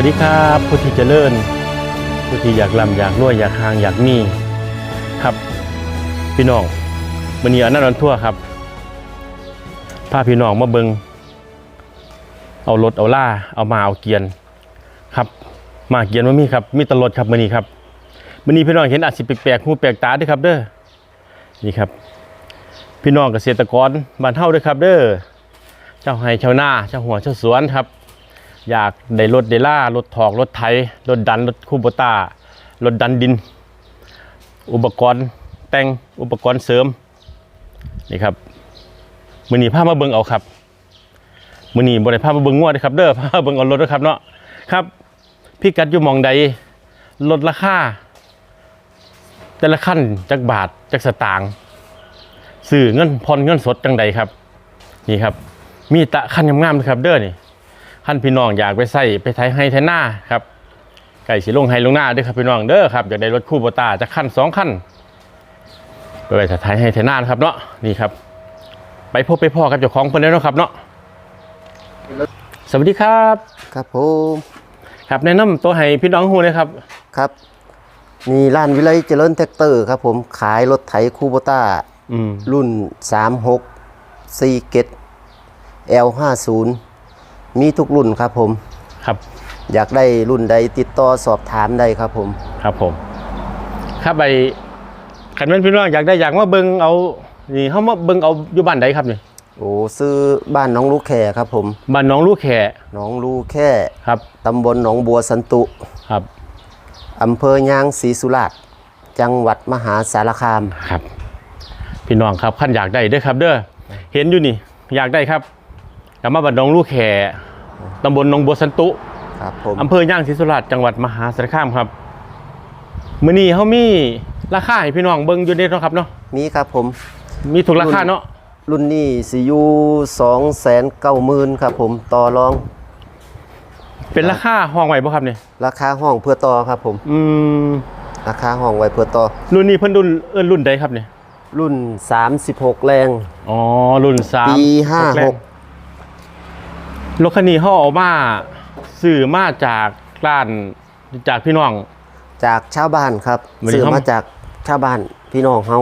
สวัสดีครับผู้ที่เจริญ ผู้ที่อยากลำอยากรวยอยากหางอยากมีครับ พี่น้องวันนี้อนันต์ทั่วครับพาพี่น้องมาเบิงเอารถเอาล่าเอามาเอาเกียนครับ มาเกียนว่ามีครับ มีตลดครับมื่อนี้ครับมื่อนี้พี่น้องเห็นอาจสิแปลกๆหูแปลกตาด้วยครับเด้อนี่ครับ พี่น้องเกษตรกรบ้านเฮาด้วยครับ เด้อเจ้าไห้ชาวนาเจ้าหัวเจ้าสวนครับ อยากได้รถเดล่ารถถอกรถไถรถดันรถคูโบต้ารถดันดิน อุปกรณ์แต่งอุปกรณ์เสริมนี่ครับมือนี้พามาเบิงเอาครับมือนีบ่ได้ามาเบิงงวดเด้อครับ เด้อพามาเบิงเอารถเด้อครับเนาะครับพี่กัดอยู่มองใดลดราคาแต่ละขั้นจักบาทจักสตางค์ซื้อเงินผ่อนเงินสดจังใดครับ นี่ครับ มีตะขั้นงามๆเลยครับเด้อนี่ ขั้นพี่น้องอยากไปใส่ไปไทยให้ไทยหน้าครับไก่สีลงไฮลงหน้าเด้วยครับพี่น้องเด้อครับอยากได้รถคู่โบตาจะขั้นสองขั้นไปไปไทยให้ไทยหน้านะครับเนาะนี่ครับ ไปพบไปพ่อกับเจ้าของเพิ่นแล้วเนาะครับเนาะสวัสดีครับ ครับผมครับแนะนำตัวให้พี่น้องฮู้เลยครับครับมีร้านวิไลเจริญแท็กเตอร์ครับผมขายรถไถคูโบต้าอืมรุ่น 36 4เกต L50 มีทุกรุ่นครับผม ครับ อยากได้รุ่นใดติดต่อสอบถามได้ครับผม ครับผม ครับไปขันแม่นพี่น้องอยากได้อยากมาเบิ่งเอานี่เฮามาเบิ่งเอาอยู่บ้านใดครับนี่โอ้ซื้อบ้านหน้องลูกแค่ครับผม บ้านน้องลูกแขหน้องลูกแค่ครับตำบลหนองบัวสันตุครับอำเภอยางศรีสุราษฎร์จังหวัดมหาสารคาม ครับ พี่น้องครับขั้นอยากได้เด้อครับ เด้อเห็นอยู่นี่ อยากได้ครับ กลับมาบัดหนองลูกแขตำบลหนองบัวสันตุครับผมอำเภอย่างศรีสุราษฎร์จังหวัดมหาสารคามครับมื้อนี้เขามีราคาให้พี่น้องเบิ่งอยู่เด้เนาะครับเนาะมีครับผม มีถูกราคาเนาะรุ่นนี้สิอยูสองแสนเก้าหมื่นครับผมต่อรอง เป็นราคาห้องไว้บ่ครับเนี่ยราคาห้องเพื่อต่อครับผม อืมราคาห้องไว้เพื่อต่อ รุ่นนี้เพิ่นรุ่นเอิ้นรุ่นใดครับเนี่ยรุ่น 36 แรง อ๋อ รุ่น3ปีแรกรถคันนี้เฮาเอามาซื้อมาจากร้านจากพี่น้อง จากชาวบ้านครับวันนี้ซื้อเขามาจากชาวบ้านพี่น้องเฮา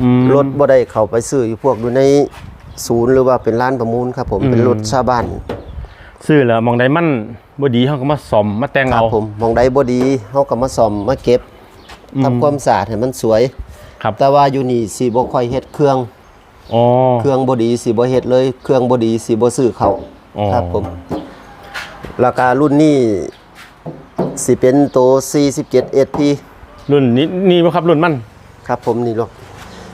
อืม รถบ่ได้เข้าไปซื้ออยู่พวกอยู่ในศูนย์หรือว่าเป็นร้านประมูลครับผมอืม เป็นรถชาวบ้านซื้อแล้วมองได้มันบ่ดีเฮาก็มาซ่อมมาแต่งครัเอา บผมมองใดบ่ดีเฮาก็มาซ่อมมาเก็บอืม ทำความสะอาดให้มันสวย ครับแต่ว่าอยู่นี่สิบ่ค่อยเฮ็ดเครื่อง อ๋อเครื่องบ่ดีสิบ่เฮ็ดเลย เครื่องบ่ดีสิบ่ซื้อเขาอ๋อ ครับผม ราคารุ่นนี้สิเป็นตัว 47 SP รุ่นนี้นี่บ่ครับรุ่นมัน ครับผมนี่หรอก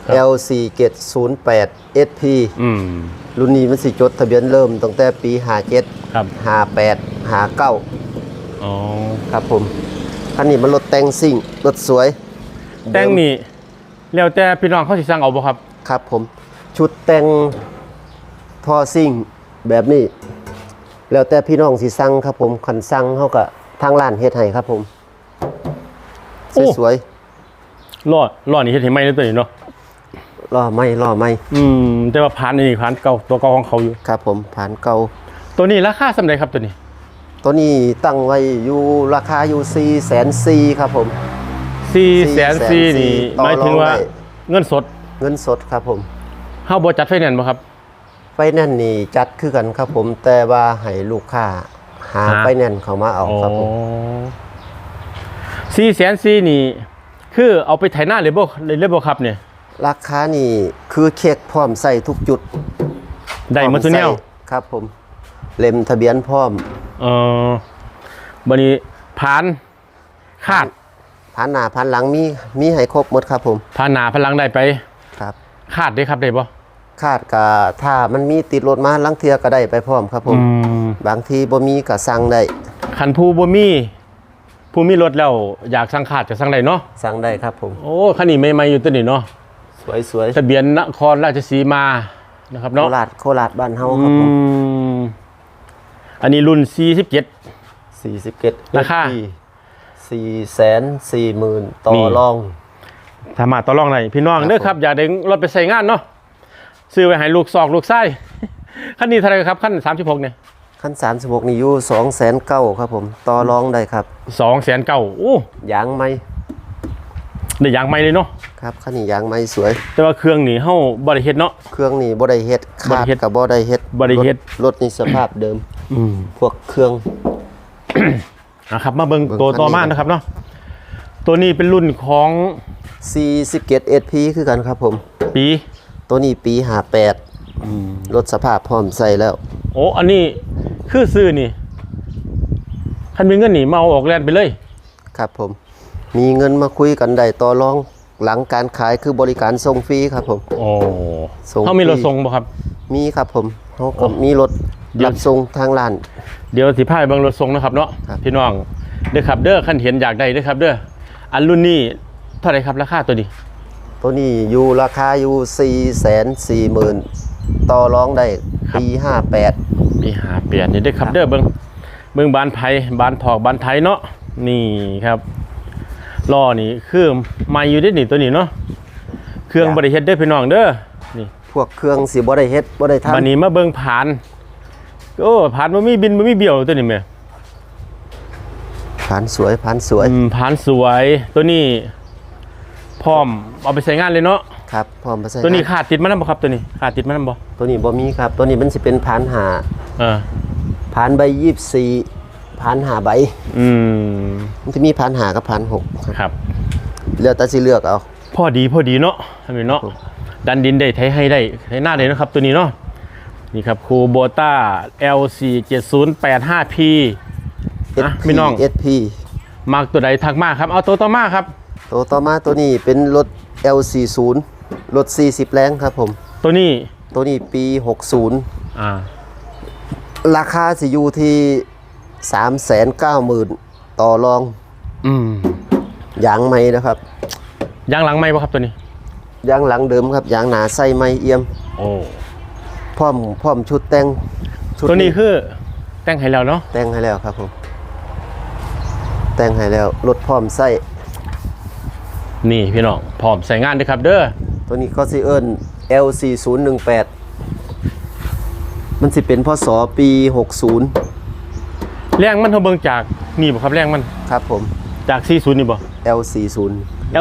ครับ L4708 SP อืม รุ่นนี้มันสิจดทะเบียนเริ่มตั้งแต่ปี 57 ครับ 58 59 อ๋อ ครับผม คันนี้มันรถแต่งซิ่ง รถสวยแต่งนี่แล้วแต่พี่น้องเขาสิสั่งเอาบ่ครับ ครับผม ชุดแต่งท่อซิ่งแบบนี้ แล้วแต่พี่น้องสิสั่งครับผมคันสั่งเฮาก็ทางร้านเฮ็ดให้ครับผม โอ้ สวยล้อล้อนี่เฮ็ดให้ใหม่เลยตัวนี้เนาะๆล่อไม่ล่อไม่อืมแต่ว่าผ่านนี่ผ่านเก่าตัวเก่าของเขาอยู่ ครับผมผ่านเก่า ตัวนี้ราคาส่าใดครับตัวนี้ตัวนี้ตั้งไว้อยู่ราคาอยู่4แสน4ครับผม400,000นี่ต่อหมายถึงว่ารองได้เงินสดเงินสดครับผม เฮาบ่จัดไฟแนนซ์บ่ครับ ไฟแนนซ์นี่จัดคือกันครับผมแต่ว่าให้ลูกค้าหาหาไฟแนนซ์เข้ามาเอาครับผม400,000นี่ คือเอาไปไถนาเลยบ่เลยบ่ครับเนี่ย ราคานี่คือเช็คพร้อมใส่ทุกจุดได้หมดทุกแนวพร้อใส่ครับผมเล่มทะเบียนพร้อมเออบันนี้ผ่านคาดพันหน้าพันหลังมีมีให้ครบหมดครับผมผ่านหนาพลังได้ไป ครับ คาดได้ครับได้บ่ คาดกะถ้ามันมีติดรถมาลังเทือก็ได้ไปพร้อมครับผมอืมบางทีบ่มีก็สั่งได้คันผู้บ่มีผู้มีรถแล้วอยากสั่งคาดจะสั่งได้เนาะสั่งได้ครับผม โอ้คันนี้ใหม่ๆอยู่ตัวนี้เนาะสวยสวยทะเบียนนครราชสีมานะครับโคเนาะราชโคราชบ้านเฮาอืครับผมมอันนี้รุ่น 47 47ราคาสี่แสนสี่หมื่นต่อนี่รองสามารถต่อรองได้พี่น้องครับเด้อครับ อยากได้รถไปใส่งานเนาะ ซื้อไว้ให้ลูกซอกลูกไส้คันนี้เท่าไหร่ครับคัน36เนี่ยคัน36นี่อยู่209,000ครับผมต่อรองได้ครับสองแสนเก้าโอ้ยางไหมได้ยางไม่เลยเนาะครับคันนี้ยางไหมสวย แต่ว่าเครื่องนี่เฮาบ่ได้เฮ็ดเนาะเครื่องนี่บ่ได้เฮ็ดบ่ขาได้ดเฮ็ดกับบ่ได้เฮ็ดบ่ได้เฮ็ดรถรถนี่สภาพเดิมอืมพวกเครื่องนะครับมาเบิ่งเบิ่งตัวคันนี้ต่อมานะครับเนาะตัวนี้เป็นรุ่นของ47 SP คือกันครับผม ปี ตัวนี้ปี58รถสภาพพร้อมใส่แล้ว โอ้อันนี้คือซื้อนี่คันมีเงินนี่มาเอาออกแลนไปเลย ครับผม มีเงินมาคุยกันได้ต่อรองหลังการขายคือบริการส่งฟรีครับผมโอ้ส่งเขามีฟรีรถส่งบ่ครับ มีครับผมเขาก็โอ้มีรถเดี๋ยวรับส่งทางร้าน เดี๋ยวสิพาไปเบิ่งรถส่งนะครับเนาะครับพี่น้องเด้อครับเด้อคันเห็นอยากได้เด้อครับเด้ออันรุ่นนี้เท่าไหร่ครับราคาตัวนี้ ตัวนี้อยู่ราคาอยู่ 4 4 0 0 0 0ต่อรองได้ปี 58 ปีหาเปลี่ยนนี่เด้อครับเด้อเบิ่งเบิ่งบานไผบานถอกบานไทยเนาะนี่ครับล้อนี่คือใหม่อยู่เด้อนี่ตัวนี้เนาะเครื่องครับบริเฮ็ดเด้อพี่น้องเด้อนี่พวกเครื่องสิบ่ได้เฮ็ดบ่ได้ทำบัดนี้มาเบิ่งผานโอ้ผานบ่มีบินบ่มีเบี้ยวตัวนี้แม่ผ่านสวยผ่านสวยอืมผานสวยตัวนี้ พร้อมเอาไปใช้งานเลยเนาะครับพร้อมมาใส่ตัวนี้งาขาดติดมานำบ่ครับตัวนี้ขาดติดมานำบ่ตัวนี้บ่มีครับ ตัวนี้มันสิเป็นผ่านหาเออผ่านใบ24ผ่านหาใบ อืมมันจะมีผ่านหากับผ่านหกครับครับเลือกแต่สิเลือกเอาพอดีพอดีเนาะทำไมเนาะดันดินได้ไทยให้ได้ไทยหน้าได้เนาะครับ ตัวนี้เนาะนี่ครับคูโบต้า LC 7085P อะ SP พี่น้อง SP มากตัวใดทักมาครับ เอาตัวต่อมาครับ ตัวต่อมาตัวนี้เป็นรถ L40 รถ 40 แรงครับผม ตัวนี้ตัวนี้ปี 60 อ่า ราคาสิอยู่ที่ 390,000 ต่อรอง อืมยางใหม่นะครับ ยางหลังไหมบ่ครับตัวนี้ ยางหลังเดิมครับ ยางหนาใส่ไม้เอี่ยม โอ้พร้อมพร้อมชุดแต่งชุดตัวนี้คือแต่งให้แล้วเนาะแต่งให้แล้วครับผมแต่งให้แล้วรถพร้อมใส่ นี่พี่น้องพร้อมใส่งานเด้อครับเด้อตัวนี้ก็สิเอิ้น L4018 มันสิเป็นพศปี 60 แรงมันเท่าเบิ่งจากนี่บ่ครับแรงมันครับผมจาก 40 นี่บ่ L40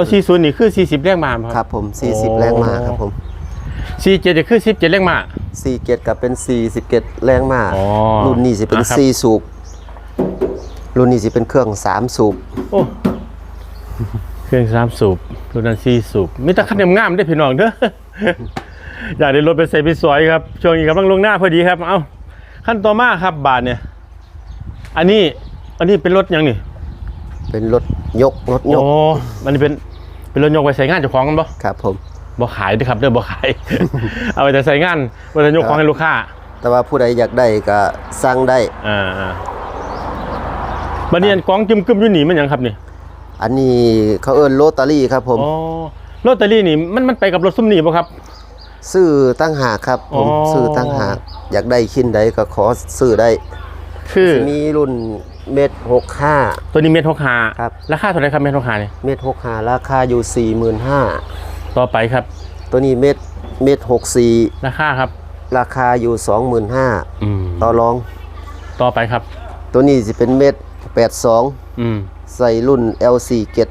L40 นี่คือ 40 แรงมาบ่ครับผม 40 แรงมาครับผม47จะคือ 17 แรงมา47กับเป็น 47 แรงมาอ๋อรุ่นนี้สิเป็นอ่าครับ4สูบรุ่นนี้สิเป็นเครื่อง 3 สูบโอ้ เครื่องสามสูบรุ่นนั้นสี่สูบมีแต่คันงามๆได้อพี่น้องเด้ออยากได้รถไปใส่ไปสวยครับ ช่วงนี้กำลังลงหน้าพอดีครับ เอาขั้นต่อมาครับบาทเนี่ย อันนี้อันนี้เป็นรถหยังนี่ เป็นรถยกรถยโอ้กมันนี้เป็นเป็นรถยกไปใส่งานเจ้าของกันบ่ครับ ผมบ่ขายเด้อครับเด้อบ่ขาย เอาไปแต่ใส่งานไว้แต่ยกของให้ลูกค้า แต่ว่าผู้ใดอยากได้ก็สั่งได้ อ่าอ่าบัดนี้อันกองจึมกึมอยู่นี่มันหยังครับนี่ อันนี้เขาเอิ้นโรตารี่ครับผมอ๋อลอตเตอรี่นี่มันมันไปกับรถซุ่มนี่บ่ครับ ซื้อตั้งหากครับผมอ๋อ ซื้อตั้งหากอยากได้ชิ้นใดก็ขอซื้อได้คือมีรุ่นเม็ดหกห้า ตัวนี้เมตรหกห้าครับ ราคาเท่าไหรครับเมตรหกห้าเนี่ยเม็ดหกห้าราคาอยู่สี่หมื่นห้าต่อไปครับ ตัวนี้เม็ดเม็ดหกสี่ราคาครับ ราคาอยู่สองหมื่นห้าอืมต่อรอง ต่อไปครับ ตัวนี้จะเป็นเม็ดแปดสองอืม ใส่รุ่น L4 เกต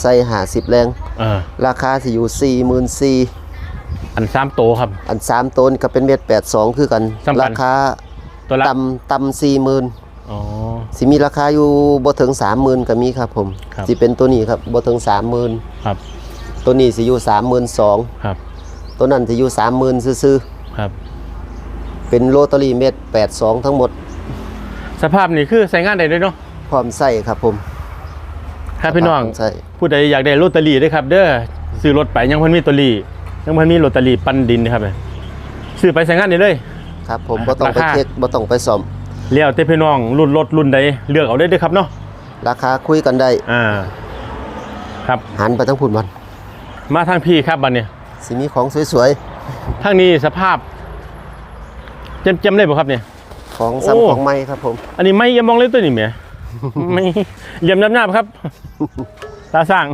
ใส่หาสิบแรง เออราคาสิอยู่สี่หมื่นสี่อันสามโตครับ อันสามต้นก็เป็นเม็ดแปดสองคือกัน สำคัญ ราคาตัวละต่ำต่ำสี่หมื่นอ๋อ สิมีราคาอยู่บ่ถึงสามหมื่นก็มีครับผมครับ สิเป็นตัวนี้ครับบ่ถึงสามหมื่นครับตัวนี้สิอยู่สามหมื่นสองครับตัวนั้นสิอยู่สามหมื่นซื่อครับ ๆเป็นโรตารี่เม็ดแปดสองทั้งหมด สภาพนี่คือใส่งานได้เลยเนาะพ ร้อมใส่ครับผมครับพี่น้องพร้มใส่ผู้ใดอยากได้ลอตเตอรี่ด้วยครับ เด้อซื้อรถไปยังเพิ่นมีลอตเตอรี่ยังเพิ่นมีลอตเตอรี่ปันดินนะครับเนี่ยซื้อไปใส่งานได้เลยครับ ผมบ่ต้องไปราคาเช็คบ่ต้องไปซ่อมเลี้ยวแต่พี่น้องรุ่นรถรุ่นใดเลือกเอาได้เด้อครับเนาะราคาคุยกันได้อ่าครับหันไปทั้งพุ่นวันมาทางพี่ครับบัดเนี่ยสิมีของสวยทางนี้สภาพจำจำได้บ่ครับเนี่ยๆของโอ้ซ้ำของใหม่ครับผม อันนี้ไม่ยำมองเลยตัวนี่แหม่ ไม่ยำน้ำหน้าครับ ตาสร้าง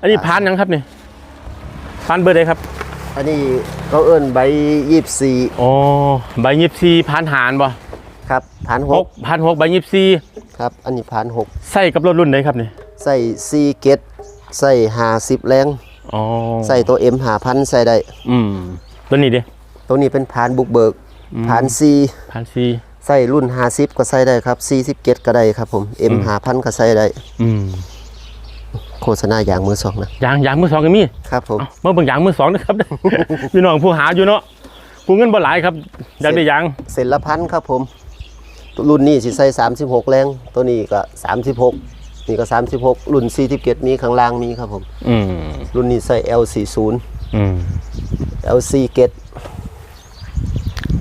อันนี้พานหยังครับนี่พานเบอร์ใดครับ อันนี้เขาเอิ้นใบ24อ๋อใบยิบซีพานหารบ่ครับผ่านหหกกพันหกใบยิบซีครับ อันนี้ผ่านหกใส่กับรถรุ่นไหนครับนี่ใส่ซีเกตใส่หาสิบแรงอ๋อใส่ตัวเอ็มหาพันใส่ได้อืมตัวนี้ดิตัวนี้เป็นผ่านบุกเบิกผ่านซีพันซี ใส่รุ่นหาสิบก็ใส่ได้ครับซีสิบเกตก็ได้ครับผมเอ็มหาพันก็ใส่ได้ อืมโฆษณาอย่างมือสองนะยางยางมือสองก็มีครับผมเอามาเบิ่งยางมือสองนะครับ พี่น้องผู้หาอยู่เนาะผู้เงินบ่หลายครับอยากได้ยางเสร็จละพันครับผม รุ่นนี้สิใส่36 แรง ตัวนี้ก็ 36 นี่ก็ 36 รุ่น47มีข้างล่างมีครับผม อืมรุ่นนี้ใส่ L40 อืม LC เกต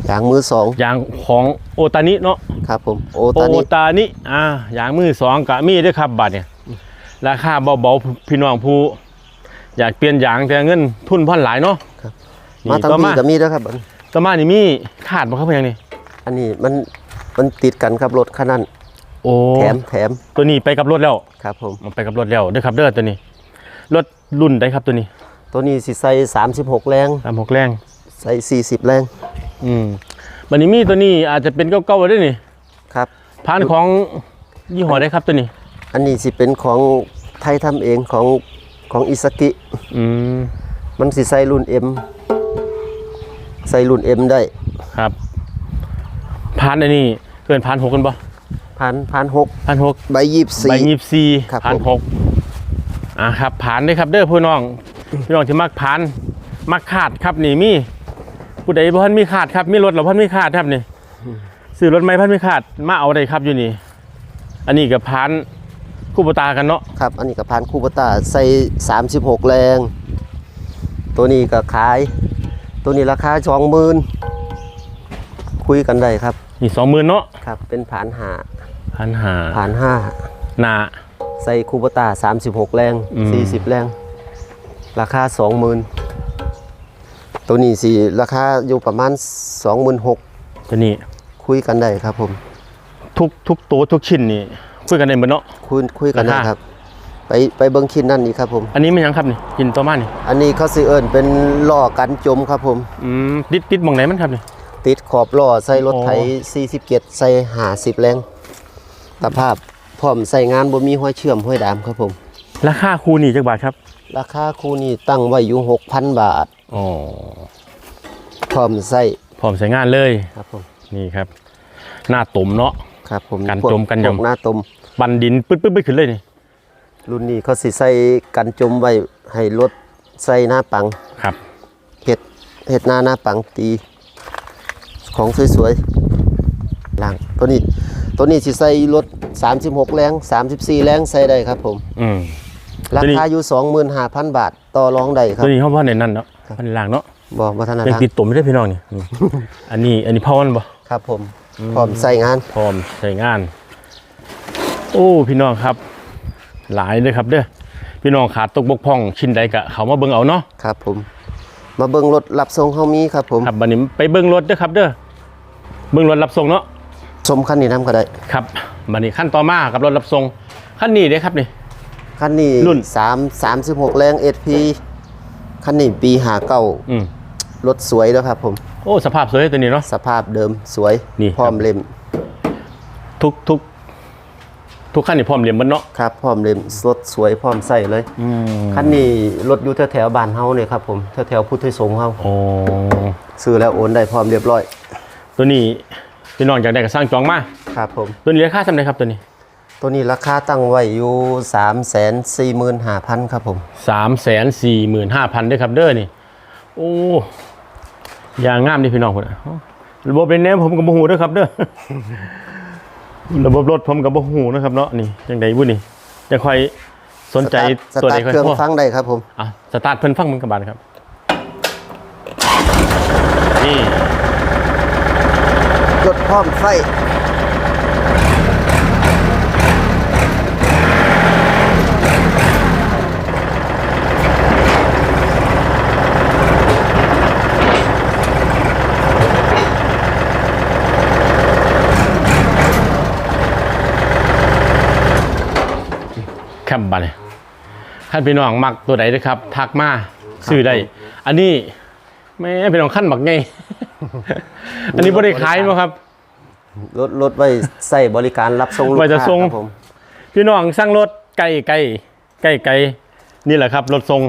ยางมือสองยางของโอตานิเนาะครับผมโอโอตานิตานิอ่ายางมือสองกะมีด้วยครับบัตรเนี่ยราคาเบาๆพี่น้องผู้อยากเปลี่ยนยางแต่เงินทุนพ่อนหลายเนาะครับนี่มาทางต่อพี่มาก็มีด้วยครับต่อมานี่มีขาดบ่ครับเพียงนี่อันนี้มันมันติดกันครับรถคันนั้นโอ้แถมแถมตัวนี้ไปกับรถแล้วครับผมมันไปกับรถแล้วเด้อครับเด้อตัวนี้รถรุ่นใดครับตัวนี้ ตัวนี้สิใส่36แรงตามหกแรง ใส่ 40 แรง อืมบันนี้มีตัวนี้อาจจะเป็นเก่าๆด้วยนี่ครับพานของยี่ห้อได้ครับตัวนี้ อันนี้สิเป็นของไทยทำเองของของอิสกิ อืมมันสิใส่รุ่น M ใส่รุ่น M ได้ครับพานอันนี้เกินพานหกกันปะพันพันหกพานหก ใบยี่สิบใบสี่ยีบซีครับพานผมหกอ่าครับผานได้ครับเด้อพี่น้อง พี่น้องที่มักผาน มักขาดครับนี่มี ผู้ใดบ่ทันมีขาดครับมีรถเราพันมีขาดครับนี่ซื้อรถไหมพันมีขาดมาเอาได้ครับอยู่นี่ อันนี้กับผานคู่ปตากันเนาะครับ อันนี้กับพันคูปต้าใส่สามสิบหกแรง ตัวนี้ก็ขาย ตัวนี้ราคาสองหมื่นคุยกันได้ครับนี่สองหมื่นเนาะครับ เป็นผานหาพันหาผานห้าหนาใส่คูปต้าสามสิบหกแรงอืมสี่สิบแรง ราคาสองหมื่น ตัวนี้สิราคาอยู่ประมาณสองหมื่นหกตัวนี้คุยกันได้ครับผม ทุกทุกตัวทุกชิ้นนี่คุยกันได้หมดเนาะ คุยคุยกันได้ราคา ครับ ไปไปเบิ้งคินนั่นนี่ครับผม อันนี้ไม่ยังครับนี่กินตัวมานี่อันนี้เขาสิเอิญเป็นล่อกันจมครับผม อืมติดติดหมองไหนมันครับนี่ ติดขอบล่อใส่รถไถโอ้ 47ใส่หาสิบแรงสภาพพร้อมใส่งานบ่มีห้อยเชื่อมห้อยดามครับผม ราคาคูนี่จักบาทครับ ราคาคู่นี้ตั้งไว้อยู่ 6,000 บาท อ๋อพร้อมใส่พร้อมใช้งานเลยครับผมนี่ครับ หน้าตุ่มเนาะครับผมกันพวจมกันยำพวหน้าตมบันดินปึ๊ดปึ๊ดปึ๊ดขึ้นเลยนี่รุ่นนี้เขาสิใส่กันจมไว้ให้รถใส่หน้าปังครับเฮ็ดเฮ็ดหน้าหน้าปังตี ของสวยๆล่างตัวนี้ตัวนี้สิใส่รถ 36 แรง34 แรงใส่ได้ครับผม อืมราตัวนี้คาอยู่ 25,000 บาท ต่อรองได้ครัตับวนี้เขาพ่อในนั่นเนาะ พันล่างเนาะบอกวัฒนยังธรรมติดตุ่มไม่ได้พี่น้องนี่นี่อันนี้อันนี้พ่อมันบ่ครับผมพร้อมใส่งานพร้อมใช้งาน โอ้พี่น้องครับ หลายเลยครับเด้อพี่น้องขาดตกบกพร่องชิ้นใดกะเขามาเบิ่งเอาเนาะ ครับผม มาเบิ่งรถรับส่งเฮามีครับผม ครับบันนี้ไปเบิ่งรถเด้อครับเด้อเบิ่งรถรับส่งเนาะชมคันนี้นํก็ได้ครับบันนี้ขั้นต่อมากับรถรับส่งขั้นนี้เด้อครับนี่ คันนี้รุ่น 3 36 แรง SP คันนี้ปีอืม59รถสวยแล้วครับ ผม โอ้สภาพสวยตัวนี้เนาะ สภาพเดิมสวยนี่พร้อมครับ เล่มทุกทุกทุกขั้นนี่พร้อมเรียมมันเนาะครับพร้อมเล่มรถสวยพร้อมใส่เลยอืมคันนี้รถอยู่แถวๆบ้านเฮาเนี่ยครับผมแถวๆพุทธสงฆ์เฮาโอ้ซื้อแล้วโอนได้พร้อมเรียบร้อยตัวนี้พี่น้องอยากได้ก็สร้างจองมา ครับผมตัวนี้ราคาเท่าไหร่ครับตัวนี้ ตัวนี้ราคาตั้งไว้อยู่345,000ครับผมสามแสนสี่หมื่นห้าพันด้วยครับเด้อนี่ โอ้ยางงามดิพี่น้องคนน่ะระบบเป็นแนวผมกับบ่หูด้วยครับเด้อ ระบบรถผมกับบ่หูนะครับเนาะนี่ยังไงบุ้นี่จะคอยสนใจสตัวตาใดร์ทค่อยเครื่องโทรฟังได้ครับผม อะสตาร์ทเพิ่นฟังมึงกับบานครับ นี่ รถพร้อมไฟ แคมบานเลยขั้นพี่น้องมักตัวใดนะครับทักมาซื้อได้ อันนี้แม่พี่น้องขั้นบักไง อันนี้บ่ได้ขายมั้งครับรถรถไว้ใส่บริการรับส่งลูกไว้จะค้าส่งครับผมพี่น้องสั่งรถไก่ไก่ไก่ไก่นี่แหละครับรถทรง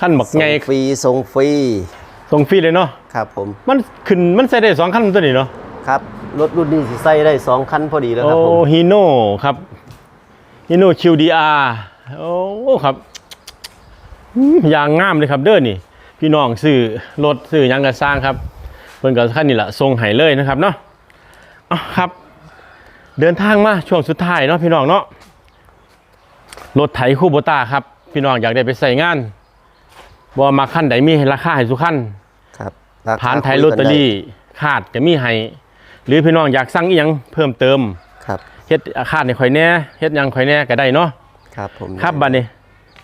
ขั้นบักส่งไงฟรีส่งฟรีทรงฟรีเลยเนาะครับผมมันขึ้นมันใส่ได้สองขั้นตัวนี้เนาะครับรถรุ่นนี้สิใส่ได้สองคันพอดีแล้วโอ้ครับผมฮีโน่ครับ ฮีโน่คิวดีอาร์โอ้ครับอืมอย่างงามเลยครับเด้อนี่ พี่น้องซื้อรถซื้อหยังกระสร้างครับเพิ่นก็ขั้นนี่แหละทรงให้เลยนะครับเนาะเอาครับ เดินทางมาช่วงสุดท้ายเนาะพี่น้องเนาะรถไถคู่โบต้าครับ พี่น้องอยากได้ไปใส่งานบ่มาขั้นใดมีราคาให้สุขั้นครับราคผ่านไทยคุลกัอตเตอรี่ขาดก็มีให้หรือพี่น้องอยากสั่งอีหยังเพิ่มเติมครับเฮ็ดอาคาดในข่อยแหน่เฮ็ดหยังข่อยแหน่ก็ได้เนาะครับผมครับบัดนี้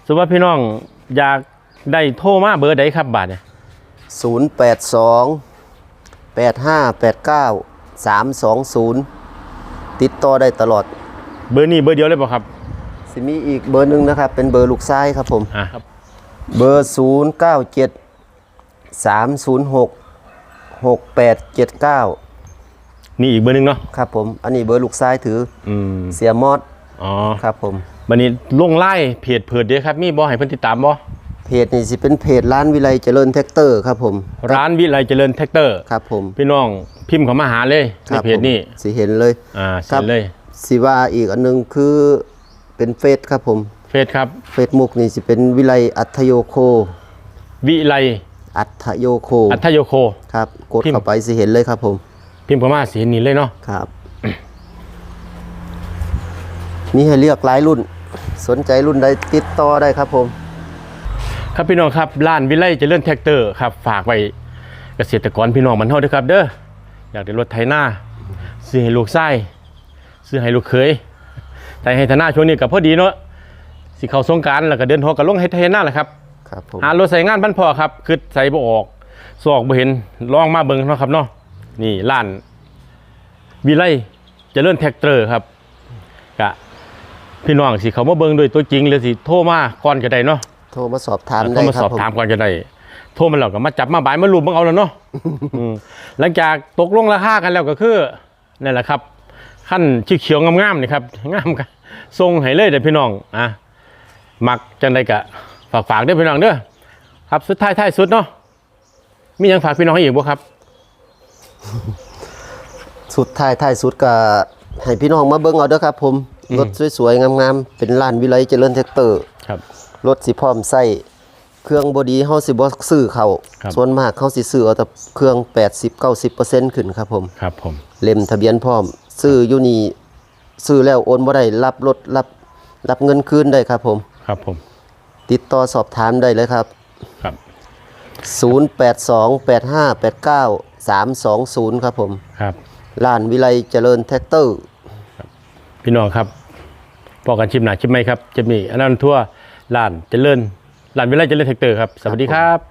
สมมุติว่าพี่น้องอยากได้โทรมาเบอร์ใดครับบัดนี้ศูนย์แปดสองแปดห้าแปดเก้าสามสองศูนย์ติดต่อได้ตลอด เบอร์นี้เบอร์เดียวเลยบ่ครับสิมีอีกเบอร์หนึ่งนะครับ เป็นเบอร์ลูกซ้ายครับผม อ่าครับเบอร์0 9 7 3 0 6 6 8 7 9นี่ อีกเบอร์หนึงเนาะครับผม อันนี้เบอร์ลูกซ้ายถืออืมเสียมอดอ๋อครับผม บัดนี้ลงไล่เพจเผิดเด้อครับ มีบ่ให้เพิ่นติดตามบ่เพจนี่สิเป็นเพจร้านวิไลเจริญแท็กเตอร์ครับผมร้านวิไลเจริญแท็กเตอร์ครับผมพี่น้องพิมพ์เข้ามาหาเลยคในรับเพจนี้ผมสิเห็นเลย อ่าคเสรัร็บจเลยสิว่าอีกอันหนึงคือเป็นเฟซครับผม เฟซครับ เฟซมุกนี่สิเป็นวิไลอัธโยโค วิไลอัธโยโคอัธโยโค ครับ กดพิมพ์ เข้าไปสิเห็นเลยครับผม พิมพ์เข้ามาสิเห็นนี่เลยเนาะครับมีให้เลือกหลายรุ่น สนใจรุ่นใดติดต่อได้ครับผม ครับพี่น้องครับร้านวิไลเจริญแท็กเตอร์ครับ ฝากไว้เกษตรกรพี่น้องมันเฮาด้วยครับ เด้ออยากได้รถไถนาซื้อให้ลูกไส้ซื้อให้ลูกเขยแต่ให้ไถนาช่วงนี้ก็พอดีเนาะสิเข้าสงกรารแล้วก็เดินหอกับลงให้ไถนาแหละครับครับผมหารถใส่งานบ้านพ่อครับคือใส่บ่ออกซอกบ่เห็นลองมาเบิ่งเนาะครับเนาะ นี่ร้านวิไลเจริญแท็กเตอร์ครับกะพี่น้องสิเขามาเบิ่งด้วยตัวจริงหรือสิโทรมาก่อนก็ได้เนาะโทรมาสอบถามโทได้รมาครัสบอบผมถามก่อนจะได้โทรมาแล้วก็มาจับมาบายมารูปบังเอาแล้วเนาะ อืมหลังจากตกลงราคากันแล้วก็คือนั่นแหละครับขั้นเขียวๆงามๆนี่ครับงามกันทรงให้เลยเด้อพี่น้องอะมักจังไดกะฝากฝากๆเด้อพี่น้องเด้อครับสุดท้ายท้ายสุดเนาะมีหยังฝากพี่น้องให้อีกบ่ครับ สุดท้ายท้ายสุดก็ให้พี่น้องมาเบิ่งเอาเด้อครับ ผมรถสวยๆงามๆเป็นร้านวิไลเจริญแท็กเตอร์ครับรถสิพร้อมใส่เครื่องบอดีเฮาสิบ่ซื้อเขาครับส่วนมากเฮาสิซื้อเอาแต่เครื่อง 80-90%ขึ้นครับผมครับผมเล่มทะเบียนพร้อม ซื้ออยู่นี่ซื้อแล้วโอนบ่ได้รับรถรับรับเงินคืนได้ครับผมครับผม ติดต่อสอบถามได้เลยครับครับ 0828589320 ครับผมครับร้านวิไลเจริญแท็กเตอร์ พี่น้องครับพอกันชิมหนาชิมไหมครับ จะมีอันนั้นทั่วร้านเจริญร้านวิไลเจริญแท็กเตอร์ครับ สวัสดีครับ